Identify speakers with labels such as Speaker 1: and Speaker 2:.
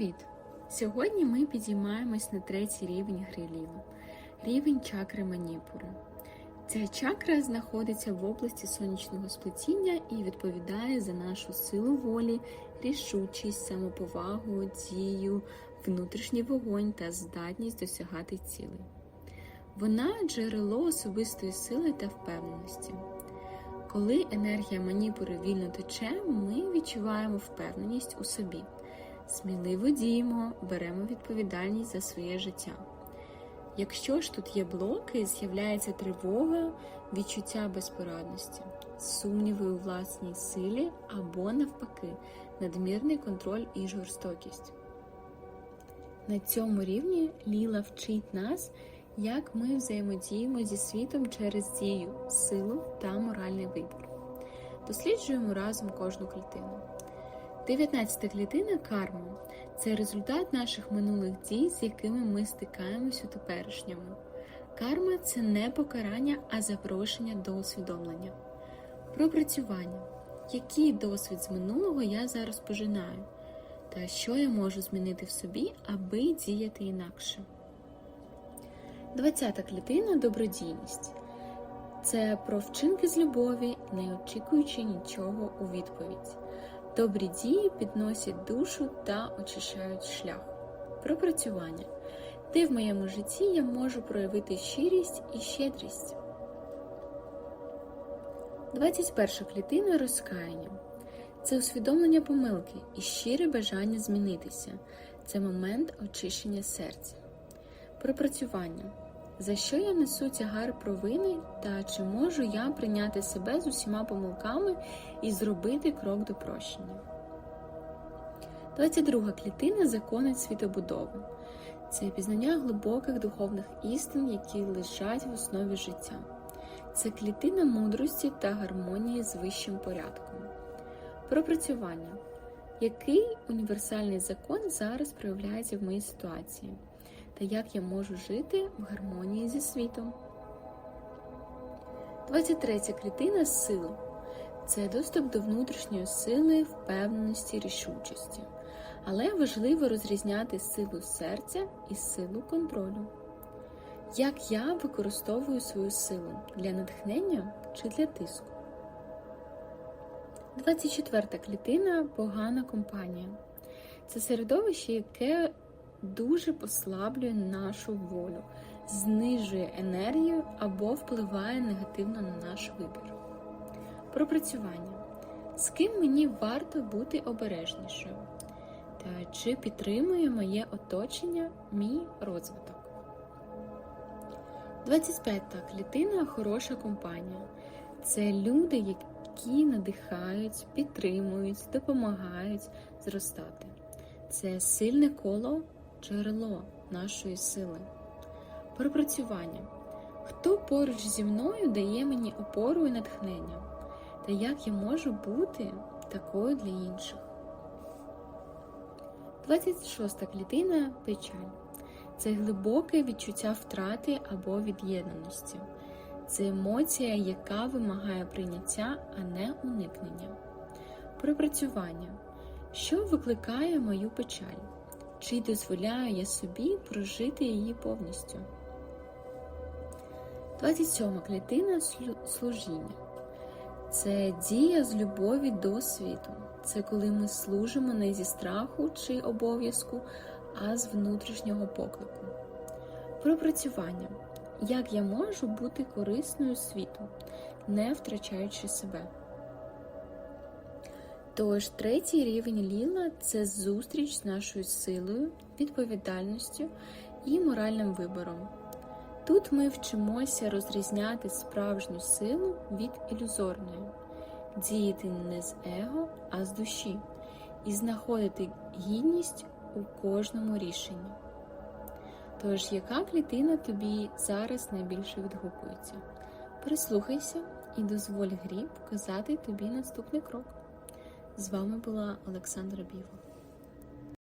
Speaker 1: Привіт! Сьогодні ми підіймаємось на третій рівень гри – рівень чакри Маніпури. Ця чакра знаходиться в області сонячного сплетіння і відповідає за нашу силу волі, рішучість, самоповагу, дію, внутрішній вогонь та здатність досягати цілей. Вона джерело особистої сили та впевненості. Коли енергія маніпури вільно тече, ми відчуваємо впевненість у собі. Сміливо діємо, беремо відповідальність за своє життя. Якщо ж тут є блоки, з'являється тривога, відчуття безпорадності, сумніви у власній силі або, навпаки, надмірний контроль і жорстокість. На цьому рівні Ліла вчить нас, як ми взаємодіємо зі світом через дію, силу та моральний вибір. Досліджуємо разом кожну клітину. 19 клітина карма це результат наших минулих дій, з якими ми стикаємось у теперішньому. Карма це не покарання, а запрошення до усвідомлення. Пропрацювання. Який досвід з минулого я зараз пожинаю, та що я можу змінити в собі, аби діяти інакше. 20 клітина добродійність. Це про вчинки з любові, не очікуючи нічого у відповідь. Добрі дії підносять душу та очищають шлях. Пропрацювання. Де в моєму житті я можу проявити щирість і щедрість. 21 клітина розкаяння. Це усвідомлення помилки і щире бажання змінитися. Це момент очищення серця. Пропрацювання. За що я несу тягар провини та чи можу я прийняти себе з усіма помилками і зробити крок до прощення? 22 клітина закони світобудови. Це пізнання глибоких духовних істин, які лежать в основі життя. Це клітина мудрості та гармонії з вищим порядком. Пропрацювання. Який універсальний закон зараз проявляється в моїй ситуації? Та як я можу жити в гармонії зі світом? 23 клітина сили. Це доступ до внутрішньої сили, впевненості, рішучості. Але важливо розрізняти силу серця і силу контролю. Як я використовую свою силу для натхнення чи для тиску? 24 клітина погана компанія. Це середовище, яке дуже послаблює нашу волю, знижує енергію або впливає негативно на наш вибір. Пропрацювання. З ким мені варто бути обережнішою? Та чи підтримує моє оточення мій розвиток? 25 клітина хороша компанія. Це люди, які надихають, підтримують, допомагають зростати. Це сильне коло джерело нашої сили. Пропрацювання. Хто поруч зі мною дає мені опору і натхнення? Та як я можу бути такою для інших? 26 клітина печаль. Це глибоке відчуття втрати або від'єднаності. Це емоція, яка вимагає прийняття, а не уникнення. Пропрацювання. Що викликає мою печаль? Чи дозволяю я собі прожити її повністю? 27 клітина служіння. Це дія з любові до світу. Це коли ми служимо не зі страху чи обов'язку, а з внутрішнього поклику. Пропрацювання. Як я можу бути корисною світу, не втрачаючи себе? Тож, третій рівень Ліла це зустріч з нашою силою, відповідальністю і моральним вибором. Тут ми вчимося розрізняти справжню силу від ілюзорної, діяти не з его, а з душі, і знаходити гідність у кожному рішенні. Тож, яка клітина тобі зараз найбільше відгукується? Прислухайся і дозволь грі показати тобі наступний крок. З вами була Олександра Біва.